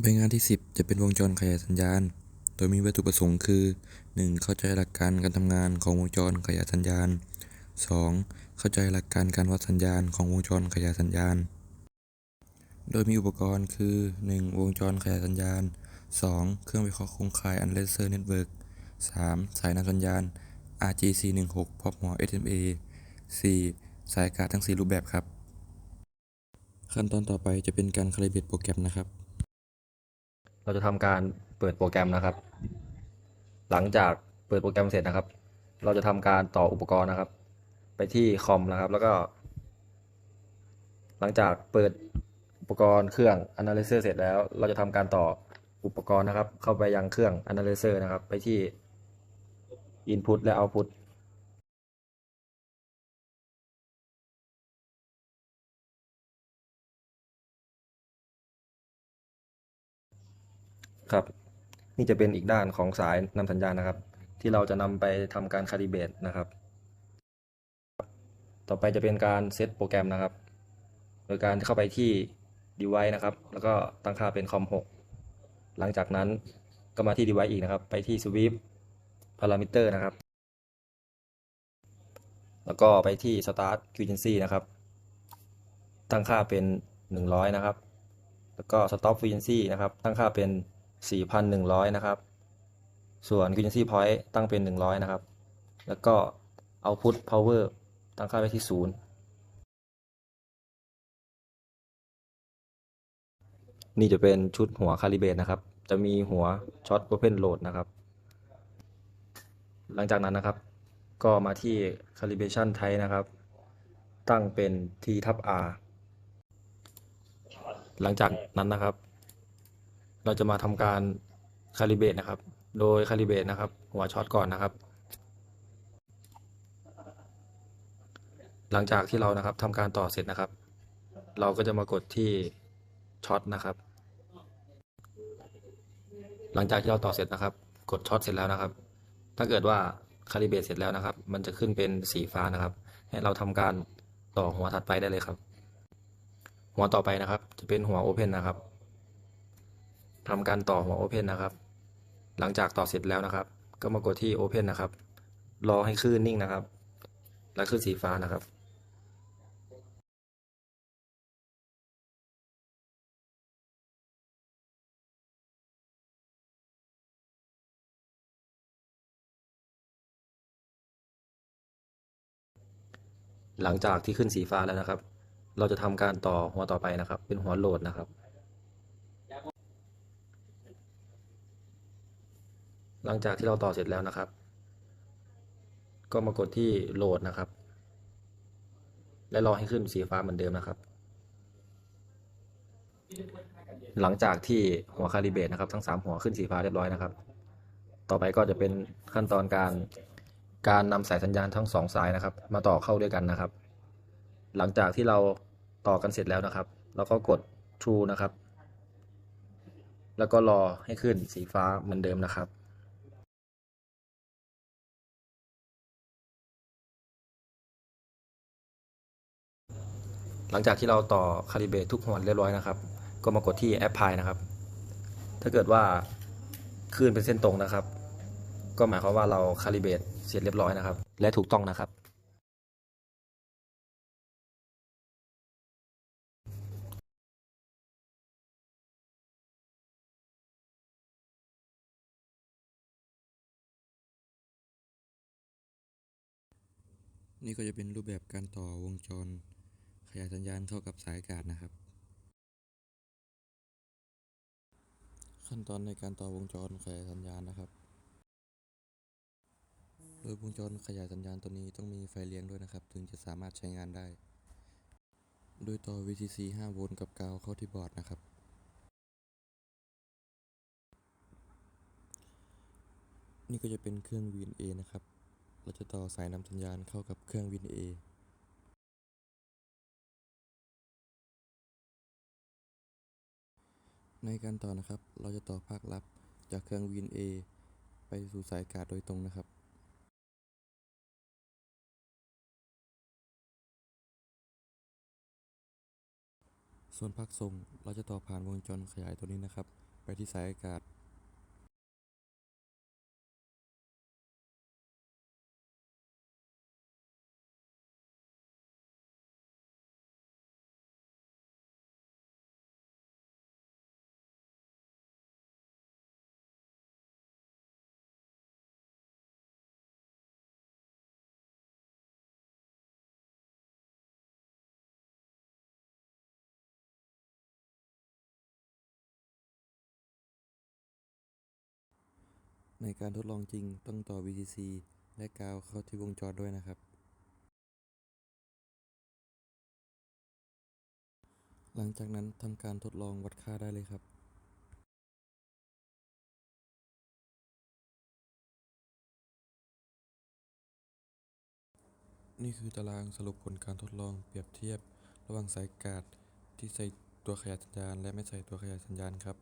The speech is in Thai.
ใบงานที่ 10 จะเป็นวงจรขยายสัญญาณ โดยมีวัตถุประสงค์คือ 1. เข้าใจหลักการการทำงานของวงจรขยายสัญญาณ 2. เข้าใจหลักการการวัดสัญญาณของวงจรขยายสัญญาณ โดยมีอุปกรณ์คือ 1. วงจรขยายสัญญาณ 2. เครื่องวิเคราะห์โครงข่าย Analyzer Network 3. สายนำสัญญาณ RG416 พร้อมหัว SMA 4. สายอากาศทั้ง 4 รูปแบบครับ ขั้นตอนต่อไปจะเป็นการคาลิเบรตโปรแกรมนะครับ เราจะทำการเปิดโปรแกรมนะครับ หลังจากเปิดโปรแกรมเสร็จนะครับ เราจะทำการต่ออุปกรณ์นะครับ ไปที่คอมนะครับ แล้วก็ หลังจากเปิดอุปกรณ์เครื่อง Analyzer เสร็จแล้ว เราจะทำการต่ออุปกรณ์นะครับ เข้าไปยังเครื่อง Analyzer นะครับ ไปที่ Input และ Output ครับ นี่จะเป็นอีกด้านของสายนำสัญญาณนะครับ ที่เราจะนำไปทำการคาลิเบตนะครับ ต่อไปจะเป็นการเซตโปรแกรมนะครับ โดยการเข้าไปที่ device นะครับ แล้วก็ตั้งค่าเป็น com 6หลังจากนั้นก็มาที่ device อีกนะครับ ไปที่ sweep parameter นะครับ แล้วก็ไปที่ start frequency นะครับ ตั้งค่าเป็น 100 นะครับ แล้วก็ stop frequency นะครับ ตั้งค่าเป็น 4,100 นะครับ ส่วน frequency point ตั้งเป็น 100 นะครับ แล้วก็ output power ตั้งค่าไว้ที่ 0 นี่จะเป็นชุดหัวคาลิเบรตนะครับ จะมีหัวช็อต open load นะครับ หลังจากนั้นนะครับ ก็มาที่ calibration type นะครับ ตั้งเป็น t ทับ r หลังจากนั้นนะครับ เราจะมาทำการคาลิเบตนะครับ โดยคาลิเบตนะครับ หัวช็อตก่อนนะครับ หลังจากที่เรานะครับทำการต่อเสร็จนะครับ เราก็จะมากดที่ช็อตนะครับ หลังจากที่เราต่อเสร็จนะครับ กดช็อตเสร็จแล้วนะครับ ถ้าเกิดว่าคาลิเบตเสร็จแล้วนะครับ มันจะขึ้นเป็นสีฟ้านะครับ ให้เราทำการต่อหัวถัดไปได้เลยครับ หัวต่อไปนะครับ จะเป็นหัว Open นะครับ ทำการต่อหัว Open นะครับ หลังจากต่อเสร็จแล้วนะครับ ก็มากดที่ Open นะครับ รอให้คลื่นนิ่งนะครับ และคลื่นสีฟ้านะครับหลังจากที่ขึ้นสีฟ้าแล้วนะครับ เราจะทำการต่อหัวต่อไปนะครับ เป็นหัวโหลดนะครับ หลังจากที่เราต่อเสร็จแล้วนะครับ ก็มากดที่โหลดนะครับ และรอให้ขึ้นสีฟ้าเหมือนเดิมนะครับ หลังจากที่หัวคาลิเบตนะครับ ทั้ง 3 หัวขึ้นสีฟ้าเรียบร้อยนะครับ ต่อไปก็จะเป็นขั้นตอนการการนำสายสัญญาณทั้ง 2 สายนะครับ มาต่อเข้าด้วยกันนะครับ หลังจากที่เราต่อกันเสร็จแล้วนะครับเราก็กด True นะครับ แล้วก็รอให้ขึ้นสีฟ้าเหมือนเดิมนะครับ หลังจากที่เราต่อคาลิเบรตทุกหัวเรียบร้อยนะครับ ก็มากดที่ Apply นะครับ ถ้าเกิดว่าคลื่นเป็นเส้นตรงนะครับ ก็หมายความว่าเราคาลิเบรตเสร็จเรียบร้อยนะครับ และถูกต้องนะครับ นี่ก็จะเป็นรูปแบบการต่อวงจร ยายสัญญาณเข้ากับสายอากาศนะครับ ขั้นตอนในการต่อวงจรขยายสัญญาณนะครับ โดยวงจรขยายสัญญาณตัวนี้ต้องมีไฟเลี้ยงด้วยนะครับ ถึงจะสามารถใช้งานได้ โดยต่อ VCC 5 โวลต์กับกาวเข้าที่บอร์ดนะครับนี่ก็จะเป็นเครื่อง VNA นะครับ เราจะต่อสายนำสัญญาณเข้ากับเครื่อง VNA ในการต่อนะครับ เราจะต่อภาครับจากเครื่อง VNA ไปสู่สายอากาศโดยตรงนะครับ ส่วนภาคส่งเราจะต่อผ่านวงจรขยายตัวนี้นะครับ ไปที่สายอากาศ ในการทดลองจริงต้องต่อ VCC และกาวเข้าที่วงจรด้วยนะครับ หลังจากนั้นทำการทดลองวัดค่าได้เลยครับนี่คือตารางสรุปผลการทดลองเปรียบเทียบ ระหว่างสายการ์ดที่ใส่ตัวขยายสัญญาณ และไม่ใส่ตัวขยายสัญญาณครับ